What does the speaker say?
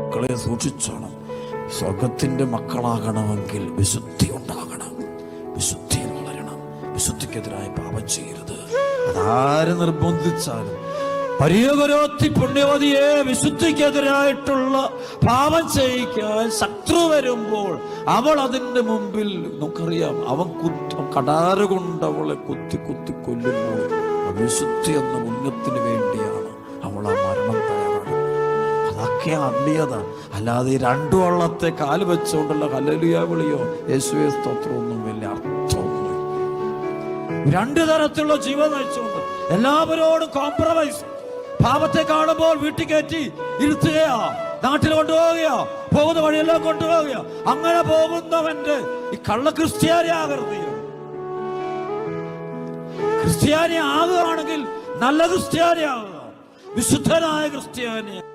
മക്കളെ സൂക്ഷിച്ചോണം. സ്വർഗത്തിന്റെ മക്കളാകണമെങ്കിൽ വിശുദ്ധി ഉണ്ടാകണം. വിശുദ്ധി വളരണം. വിശുദ്ധിക്കെതിരായി പാപം ചെയ്യരുത്. അതാര് നിർബന്ധിച്ചാലും പരിയകരോത്തി പുണ്യവതിയെ വിശുദ്ധിക്കെതിരായിട്ടുള്ള പാപം ചെയ്യിക്കാൻ ശത്രു വരുമ്പോൾ അവൾ അതിന്റെ മുമ്പിൽ നമുക്കറിയാം അവൻ കുത്ത കടാറുകൊണ്ട് അവളെ കുത്തി കുത്തി കൊല്ലുമ്പോൾ വിശുദ്ധി എന്ന പുണ്യത്തിന് അതൊക്കെ അന്യത. അല്ലാതെ ഈ രണ്ടു വള്ളത്തെ കാൽ വെച്ചുകൊണ്ടുള്ള ഹല്ലേലൂയ വിളിയോ. യേശുവെ സ്തോത്രമൊന്നും വലിയ അർത്ഥമൊന്നും രണ്ടു തരത്തിലുള്ള ജീവൻ നയിച്ചുകൊണ്ട് എല്ലാവരോടും കോംപ്രമൈസ് പാപത്തെ കാണുമ്പോൾ വീട്ടിൽ കയറ്റി ഇരുത്തുകയാ. നാട്ടിൽ കൊണ്ടുപോവുകയോ. പോകുന്ന വഴിയെല്ലാം കൊണ്ടുപോവുകയോ. അങ്ങനെ പോകുന്നവന്റെ ഈ കള്ള ക്രിസ്ത്യാനി ആകരുത്. ക്രിസ്ത്യാനി ആകുകയാണെങ്കിൽ നല്ല ക്രിസ്ത്യാനി ആകുക. വിശുദ്ധനായ ക്രിസ്ത്യാനി.